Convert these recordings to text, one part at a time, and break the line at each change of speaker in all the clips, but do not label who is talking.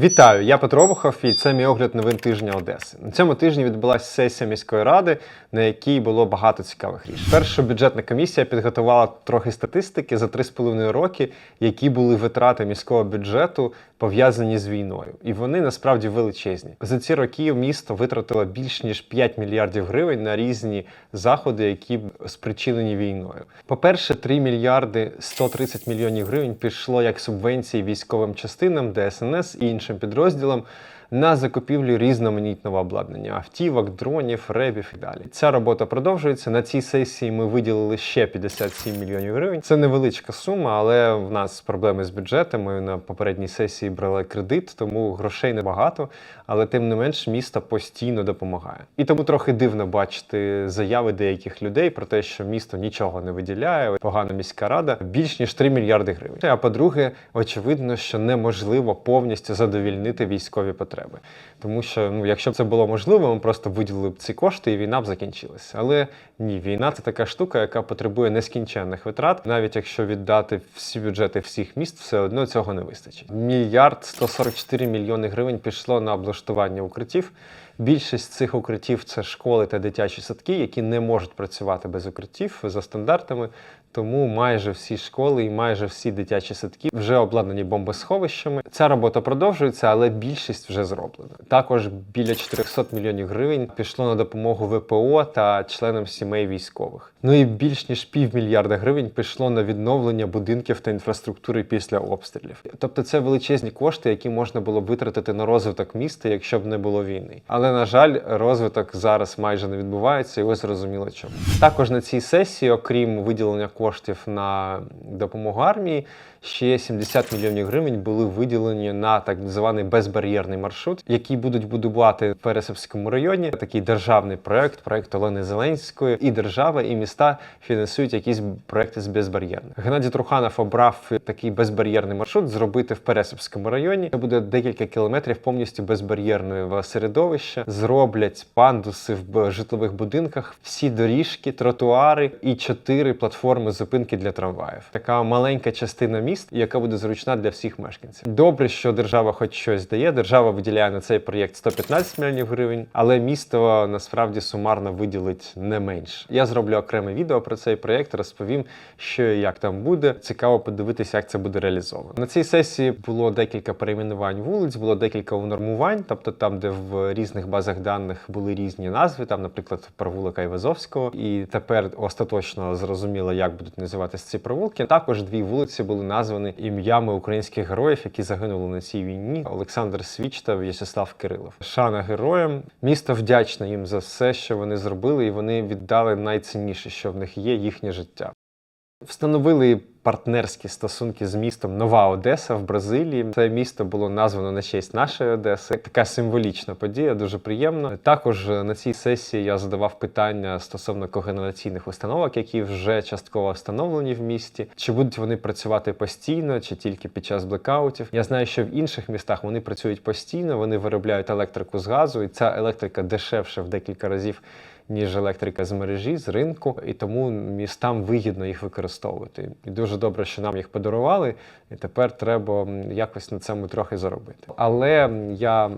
Вітаю, я Петро Обухов і це мій огляд новин тижня Одеси. На цьому тижні відбулася сесія міської ради, на якій було багато цікавих рішень. Перша бюджетна комісія підготувала трохи статистики за 3,5 роки, які були витрати міського бюджету пов'язані з війною. І вони насправді величезні. За ці роки місто витратило більш ніж 5 мільярдів гривень на різні заходи, які спричинені війною. По-перше, 3 мільярди 130 мільйонів гривень пішло як субвенції військовим частинам, ДСНС і іншим підрозділам. На закупівлю різноманітного обладнання автівок, дронів, ребів і далі. Ця робота продовжується. На цій сесії ми виділили ще 57 мільйонів гривень. Це невеличка сума, але в нас проблеми з бюджетом. Ми на попередній сесії брали кредит, тому грошей небагато. Але тим не менш місто постійно допомагає. І тому трохи дивно бачити заяви деяких людей про те, що місто нічого не виділяє. Погана міська рада більш ніж 3 мільярди гривень. А по-друге, очевидно, що неможливо повністю задовільнити військові потреби. Тому що, ну, якщо б це було можливо, ми просто виділили б ці кошти і війна б закінчилася. Але ні, війна це така штука, яка потребує нескінченних витрат. Навіть якщо віддати всі бюджети всіх міст, все одно цього не вистачить. Мільярд 144 мільйони гривень пішло на облаштування укриттів. Більшість цих укриттів це школи та дитячі садки, які не можуть працювати без укриттів за стандартами. Тому майже всі школи і майже всі дитячі садки вже обладнані бомбосховищами. Ця робота продовжується, але більшість вже зроблена. Також біля 400 мільйонів гривень пішло на допомогу ВПО та членам сімей військових. Ну і більш ніж півмільярда гривень пішло на відновлення будинків та інфраструктури після обстрілів. Тобто це величезні кошти, які можна було б витратити на розвиток міста, якщо б не було війни. Але на жаль, розвиток зараз майже не відбувається, і ось зрозуміло чому. Також на цій сесії, окрім виділення коштів на допомогу армії, ще 70 мільйонів гривень були виділені на так званий безбар'єрний маршрут, який будуть будувати в Пересипському районі. Такий державний проект, проект Олени Зеленської, і держава, і міста фінансують якісь проекти з безбар'єрних. Геннадій Труханов обрав такий безбар'єрний маршрут зробити в Пересипському районі. Це буде декілька кілометрів повністю безбар'єрного середовища. Зроблять пандуси в житлових будинках, всі доріжки, тротуари і чотири платформи зупинки для трамваїв. Така маленька частина міст, яка буде зручна для всіх мешканців. Добре, що держава хоч щось дає. Держава виділяє на цей проєкт 115 мільйонів гривень, але місто насправді сумарно виділить не менше. Я зроблю окреме відео про цей проєкт, розповім, що і як там буде. Цікаво подивитися, як це буде реалізовано. На цій сесії було декілька перейменувань вулиць, було декілька унормувань, тобто там, де в різних базах даних були різні назви, там, наприклад, провулок Айвазовського, і тепер остаточно зрозуміло, як будуть називатися ці провулки. Також дві вулиці були названі ім'ями українських героїв, які загинули на цій війні: Олександр Свіч та В'ячеслав Кирилов. Шана героям. Місто вдячне їм за все, що вони зробили, і вони віддали найцінніше, що в них є їхнє життя. Встановили партнерські стосунки з містом Нова Одеса в Бразилії. Це місто було названо на честь нашої Одеси. Така символічна подія, дуже приємно. Також на цій сесії я задавав питання стосовно когенераційних установок, які вже частково встановлені в місті. Чи будуть вони працювати постійно, чи тільки під час блекаутів? Я знаю, що в інших містах вони працюють постійно, вони виробляють електрику з газу, і ця електрика дешевше в декілька разів ніж електрика з мережі, з ринку, і тому містам вигідно їх використовувати. І дуже добре, що нам їх подарували, і тепер треба якось на цьому трохи заробити. Але я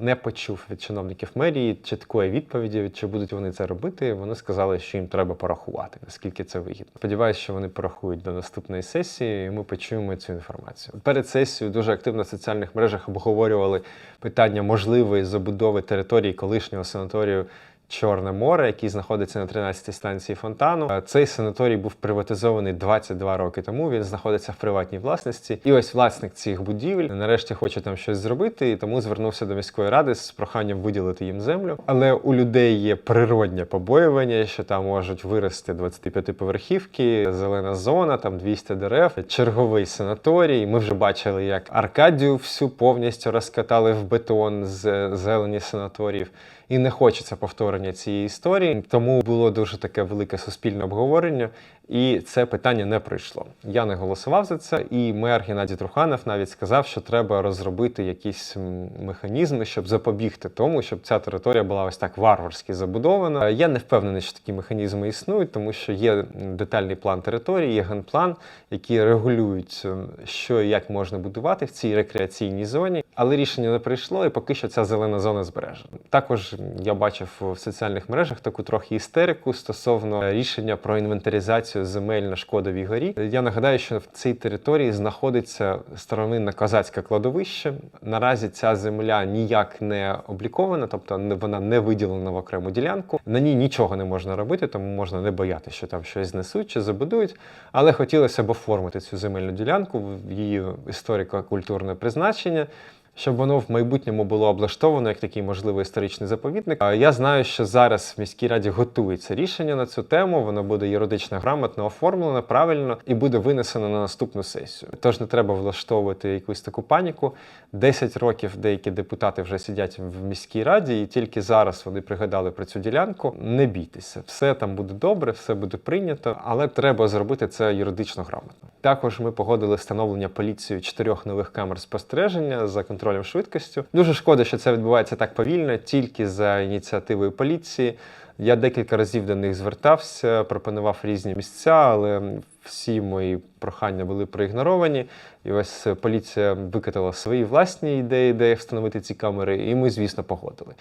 не почув від чиновників мерії чіткої відповіді, чи будуть вони це робити. Вони сказали, що їм треба порахувати, наскільки це вигідно. Сподіваюся, що вони порахують до наступної сесії, і ми почуємо цю інформацію. Перед сесією дуже активно в соціальних мережах обговорювали питання можливої забудови території колишнього санаторію. Чорне море, який знаходиться на 13-й станції фонтану. Е, Цей санаторій був приватизований 22 роки тому. Він знаходиться в приватній власності. І ось власник цих будівель нарешті хоче там щось зробити, і тому звернувся до міської ради з проханням виділити їм землю. Але у людей є природнє побоювання, що там можуть вирости 25-поверхівки, зелена зона, там 200 дерев, черговий санаторій. Ми вже бачили, як Аркадію всю повністю розкатали в бетон з зелені санаторіїв. І не хочеться повторення цієї історії, тому було дуже таке велике суспільне обговорення. І це питання не пройшло. Я не голосував за це, і мер Геннадій Труханов навіть сказав, що треба розробити якісь механізми, щоб запобігти тому, щоб ця територія була ось так варварськи забудована. Я не впевнений, що такі механізми існують, тому що є детальний план території, є генплан, які регулюють, е, що і як можна будувати в цій рекреаційній зоні. Але рішення не прийшло, і поки що ця зелена зона збережена. Також я бачив в соціальних мережах таку трохи істерику стосовно рішення про інвентаризацію земель на шкодовій горі. Я нагадаю, що в цій території знаходиться старовинне козацьке кладовище. Наразі ця земля ніяк не облікована, тобто вона не виділена в окрему ділянку. На ній нічого не можна робити, тому можна не боятися, що там щось знесуть чи забудують. Але хотілося б оформити цю земельну ділянку в її історико-культурне призначення. Щоб воно в майбутньому було облаштовано як такий можливий історичний заповідник. Я знаю, що зараз в міській раді готується рішення на цю тему. Воно буде юридично грамотно оформлено, правильно і буде винесено на наступну сесію. Тож не треба влаштовувати якусь таку паніку. 10 років деякі депутати вже сидять в міській раді, і тільки зараз вони пригадали про цю ділянку. Не бійтеся, все там буде добре, все буде прийнято, але треба зробити це юридично грамотно. Також ми погодили встановлення поліцією чотирьох нових камер спостереження за контролем швидкістю. Дуже шкода, що це відбувається так повільно, тільки за ініціативою поліції. Я декілька разів до них звертався, пропонував різні місця, але всі мої прохання були проігноровані. І ось поліція викатала свої власні ідеї, де встановити ці камери, і ми, звісно, погодили.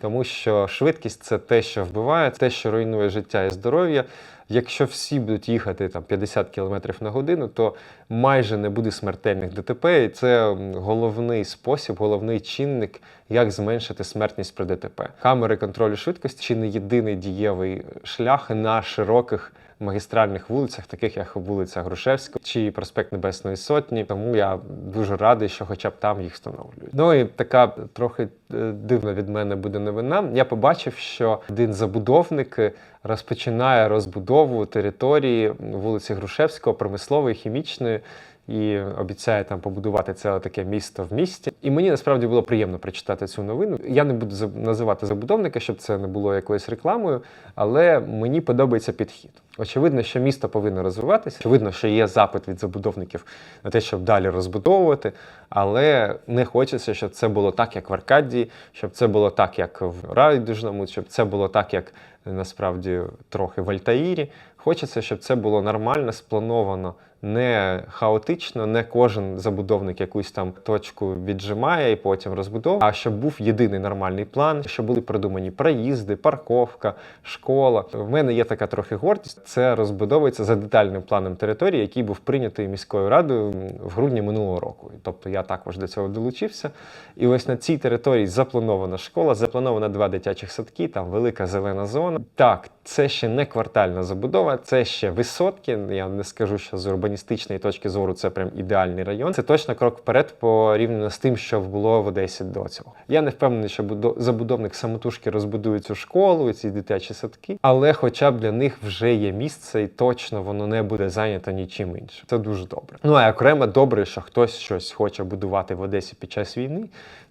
Тому що швидкість це те, що вбиває, те, що руйнує життя і здоров'я. Якщо всі будуть їхати там 50 км на годину, то майже не буде смертельних ДТП, і це головний спосіб, головний чинник, як зменшити смертність при ДТП. Камери контролю швидкості чи не єдиний дієвий шлях на широких магістральних вулицях, таких як вулиця Грушевська чи проспект Небесної Сотні. Тому я дуже радий, що хоча б там їх встановлюють. Ну і така трохи е, дивна від мене буде новина. Я побачив, що один забудовник е, розпочинає розбудову території вулиці Грушевського, промислової, хімічної. І обіцяє там побудувати це таке місто в місті. І мені насправді було приємно прочитати цю новину. Я не буду називати забудовника, щоб це не було якоюсь рекламою, але мені подобається підхід. Очевидно, що місто повинно розвиватися. Очевидно, що є запит від забудовників на те, щоб далі розбудовувати, але не хочеться, щоб це було так, як в Аркадії, щоб це було так, як в Райдужному, щоб це було так, як насправді трохи в Альтаїрі. Хочеться, щоб це було нормально, сплановано, не хаотично, не кожен забудовник якусь там точку віджимає і потім розбудовує, а щоб був єдиний нормальний план, щоб були продумані проїзди, парковка, школа. В мене є така трохи гордість. Це розбудовується за детальним планом території, який був прийнятий міською радою в грудні минулого року. Тобто я також до цього долучився. І ось на цій території запланована школа, заплановано два дитячих садки, там велика зелена зона. Так, це ще не квартальна забудова, це ще висотки. Я не скажу, що з урбаністичної точки зору це прям ідеальний район. Це точно крок вперед порівняно з тим, що було в Одесі до цього. Я не впевнений, що будо- забудовник самотужки розбудує цю школу, ці дитячі садки, але хоча б для них вже є місце, і точно воно не буде зайнято нічим іншим. Це дуже добре. Ну а окремо добре, що хтось щось хоче будувати в Одесі під час війни.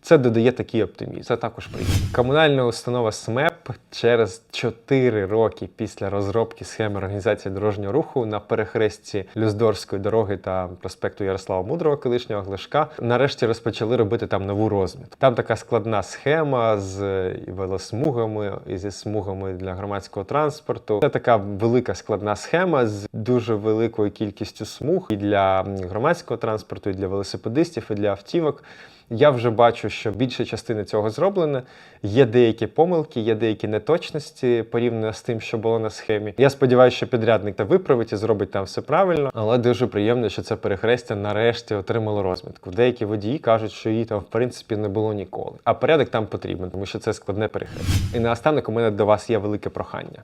Це додає такий оптимізм. Це також приємно. Комунальна установа СМЕП через 4 роки після розробки схеми організації дорожнього руху на перехресті Люздорської дороги та проспекту Ярослава Мудрого, колишнього Глишка, нарешті розпочали робити там нову розмітку. Там така складна схема з велосмугами і зі смугами для громадського транспорту. Це така велика складна схема з дуже великою кількістю смуг і для громадського транспорту, і для велосипедистів, і для автівок. Я вже бачу, що більша частина цього зроблена. Є деякі помилки, є деякі неточності порівняно з тим, що було на схемі. Я сподіваюся, що підрядник це виправить і зробить там все правильно, але дуже приємно, що це перехрестя нарешті отримало розмітку. Деякі водії кажуть, що її там в принципі не було ніколи. А порядок там потрібен, тому що це складне перехрестя. І наостанок у мене до вас є велике прохання.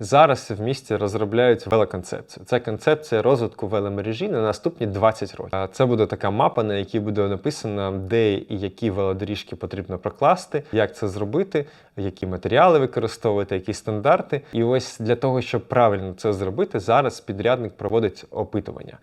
Зараз в місті розробляють велоконцепцію. Це концепція розвитку веломережі на наступні 20 років. Це буде така мапа, на якій буде написано, де і які велодоріжки потрібно прокласти, як це зробити, які матеріали використовувати, які стандарти. І ось для того, щоб правильно це зробити, зараз підрядник проводить опитування.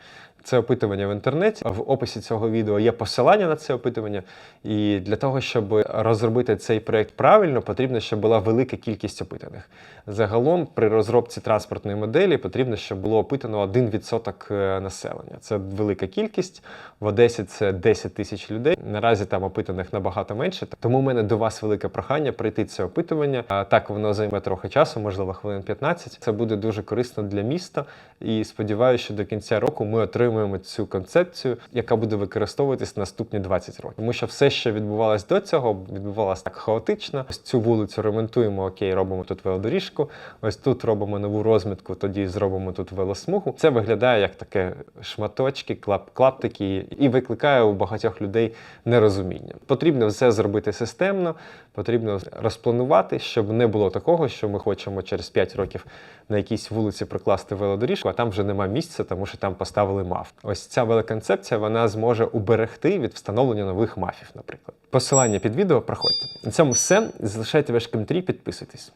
Це опитування в інтернеті. В описі цього відео є посилання на це опитування. І для того, щоб розробити цей проект правильно, потрібно, щоб була велика кількість опитаних. Загалом, при розробці транспортної моделі потрібно, щоб було опитано 1% е, населення. Це велика кількість. В Одесі це 10 тисяч людей. Наразі там опитаних набагато менше. Тому в мене до вас велике прохання пройти це опитування. Так воно займе трохи часу, можливо, хвилин 15. Це буде дуже корисно для міста. І сподіваюся, що до кінця року ми отримаємо цю концепцію, яка буде використовуватись наступні 20 років. Тому що все, що відбувалось до цього, відбувалося так хаотично. Ось цю вулицю ремонтуємо, окей, робимо тут велодоріжку. Ось тут робимо нову розмітку, тоді зробимо тут велосмугу. Це виглядає як таке шматочки, клап, клаптики, і викликає у багатьох людей нерозуміння. Потрібно все зробити системно, потрібно розпланувати, щоб не було такого, що ми хочемо через 5 років на якійсь вулиці прокласти велодоріжку, а там вже нема місця, тому що там поставили маф. Ось ця велоконцепція вона зможе уберегти від встановлення нових мафів, наприклад. Посилання під відео проходьте. На цьому все. Залишайте ваш коментарі, підписуйтесь.